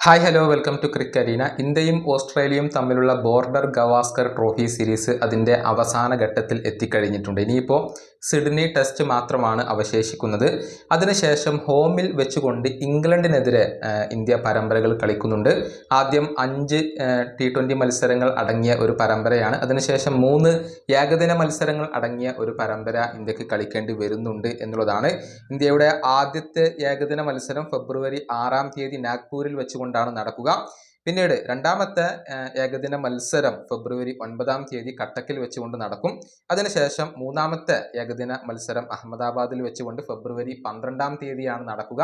Hi hello welcome to crick arena ഇന്ത്യയും ഓസ്ട്രേലിയയും തമ്മിലുള്ള ബോർഡർ ഗവാസ്കർ ട്രോഫി സീരീസ് അതിന്റെ അവസാന ഘട്ടത്തിൽ എത്തിക്കഴിഞ്ഞിട്ടുണ്ട്. ഇനിയിപ്പോൾ സിഡ്നി ടെസ്റ്റ് മാത്രമാണ് അവശേഷിക്കുന്നത്. അതിനുശേഷം ഹോമിൽ വെച്ചുകൊണ്ട് ഇംഗ്ലണ്ടിനെതിരെ ഇന്ത്യ പരമ്പരകൾ കളിക്കുന്നുണ്ട്. ആദ്യം അഞ്ച് ടി ട്വന്റി മത്സരങ്ങൾ അടങ്ങിയ ഒരു പരമ്പരയാണ്. അതിനുശേഷം മൂന്ന് ഏകദിന മത്സരങ്ങൾ അടങ്ങിയ ഒരു പരമ്പര ഇന്ത്യയ്ക്ക് കളിക്കേണ്ടി വരുന്നുണ്ട് എന്നുള്ളതാണ്. ഇന്ത്യയുടെ ആദ്യത്തെ ഏകദിന മത്സരം ഫെബ്രുവരി ആറാം തീയതി നാഗ്പൂരിൽ വെച്ചുകൊണ്ടാണ് നടക്കുക. പിന്നീട് രണ്ടാമത്തെ ഏകദിന മത്സരം ഫെബ്രുവരി ഒൻപതാം തീയതി കട്ടക്കിൽ വെച്ചുകൊണ്ട് നടക്കും. അതിനുശേഷം മൂന്നാമത്തെ ഏകദിന മത്സരം അഹമ്മദാബാദിൽ വെച്ചുകൊണ്ട് ഫെബ്രുവരി പന്ത്രണ്ടാം തീയതിയാണ് നടക്കുക.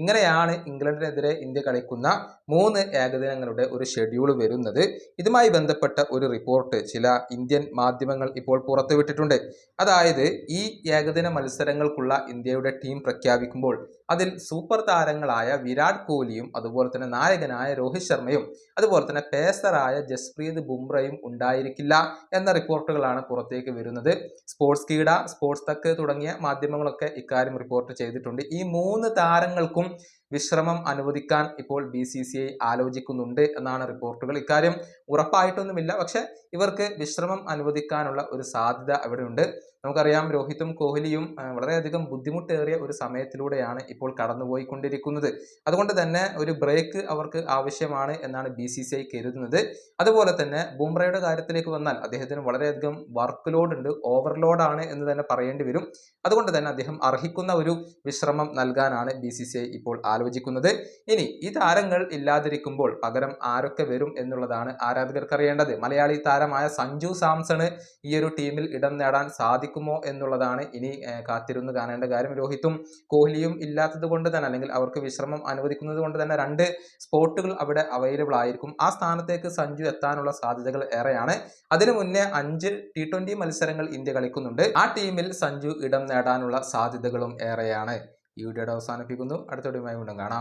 ഇങ്ങനെയാണ് ഇംഗ്ലണ്ടിനെതിരെ ഇന്ത്യ കളിക്കുന്ന മൂന്ന് ഏകദിനങ്ങളുടെ ഒരു ഷെഡ്യൂൾ വരുന്നത്. ഇതുമായി ബന്ധപ്പെട്ട ഒരു റിപ്പോർട്ട് ചില ഇന്ത്യൻ മാധ്യമങ്ങൾ ഇപ്പോൾ പുറത്തുവിട്ടിട്ടുണ്ട്. അതായത് ഈ ഏകദിന മത്സരങ്ങൾക്കുള്ള ഇന്ത്യയുടെ ടീം പ്രഖ്യാപിക്കുമ്പോൾ അതിൽ സൂപ്പർ താരങ്ങളായ വിരാട് കോഹ്ലിയും അതുപോലെ തന്നെ നായകനായ രോഹിത് ശർമ്മയും അതുപോലെ തന്നെ പേസറായ ജസ്പ്രീത് ബുംറയും ഉണ്ടായിരിക്കില്ല എന്ന റിപ്പോർട്ടുകളാണ് പുറത്തേക്ക് വരുന്നത്. സ്പോർട്സ് കീട സ്പോർട്സ് തക്ക് തുടങ്ങിയ മാധ്യമങ്ങളൊക്കെ ഇക്കാര്യം റിപ്പോർട്ട് ചെയ്തിട്ടുണ്ട്. ഈ മൂന്ന് താരങ്ങൾക്കും വിശ്രമം അനുവദിക്കാൻ ഇപ്പോൾ ബി സി സി ഐ ആലോചിക്കുന്നുണ്ട് എന്നാണ് റിപ്പോർട്ടുകൾ. ഇക്കാര്യം ഉറപ്പായിട്ടൊന്നുമില്ല. പക്ഷെ ഇവർക്ക് വിശ്രമം അനുവദിക്കാനുള്ള ഒരു സാധ്യത അവിടെയുണ്ട്. നമുക്കറിയാം രോഹിത്തും കോഹ്ലിയും വളരെയധികം ബുദ്ധിമുട്ടേറിയ ഒരു സമയത്തിലൂടെയാണ് ഇപ്പോൾ കടന്നുപോയിക്കൊണ്ടിരിക്കുന്നത്. അതുകൊണ്ട് തന്നെ ഒരു ബ്രേക്ക് അവർക്ക് ആവശ്യമാണ് എന്നാണ് ബി സി സി ഐ കരുതുന്നത്. അതുപോലെ തന്നെ ബുംറയുടെ കാര്യത്തിലേക്ക് വന്നാൽ അദ്ദേഹത്തിന് വളരെയധികം വർക്ക് ലോഡ് ഉണ്ട് ഓവർലോഡാണ് എന്ന് തന്നെ പറയേണ്ടി വരും. അതുകൊണ്ട് തന്നെ അദ്ദേഹം അർഹിക്കുന്ന ഒരു വിശ്രമം നൽകാനാണ് ബി സി സി ഐ ഇപ്പോൾ ആലോചിക്കുന്നത്. ഇനി ഈ താരങ്ങൾ ഇല്ലാതിരിക്കുമ്പോൾ പകരം ആരൊക്കെ വരും എന്നുള്ളതാണ് ആരാധകർക്ക് അറിയേണ്ടത് മലയാളി താരമായ സഞ്ജു സാംസണ് ഈ ഒരു ടീമിൽ ഇടം നേടാൻ സാധിക്കുമോ എന്നുള്ളതാണ് ഇനി കാത്തിരുന്ന് കാണേണ്ട കാര്യം. രോഹിത്തും കോഹ്ലിയും ഇല്ലാത്തത് കൊണ്ട് തന്നെ അല്ലെങ്കിൽ അവർക്ക് വിശ്രമം അനുവദിക്കുന്നത് കൊണ്ട് തന്നെ രണ്ട് സ്പോട്ടുകൾ അവിടെ അവൈലബിൾ ആയിരിക്കും. ആ സ്ഥാനത്തേക്ക് സഞ്ജു എത്താനുള്ള സാധ്യതകൾ ഏറെയാണ്. അതിനു മുന്നേ അഞ്ച് ടി ട്വന്റി മത്സരങ്ങൾ ഇന്ത്യ കളിക്കുന്നുണ്ട്. ആ ടീമിൽ സഞ്ജു ഇടം നേടാനുള്ള സാധ്യതകളും ഏറെയാണ്. ഈ വീഡിയോയുടെ അവസാനിപ്പിക്കുന്നു അടുത്ത വീഡിയോയുമായി വീണ്ടും കാണാം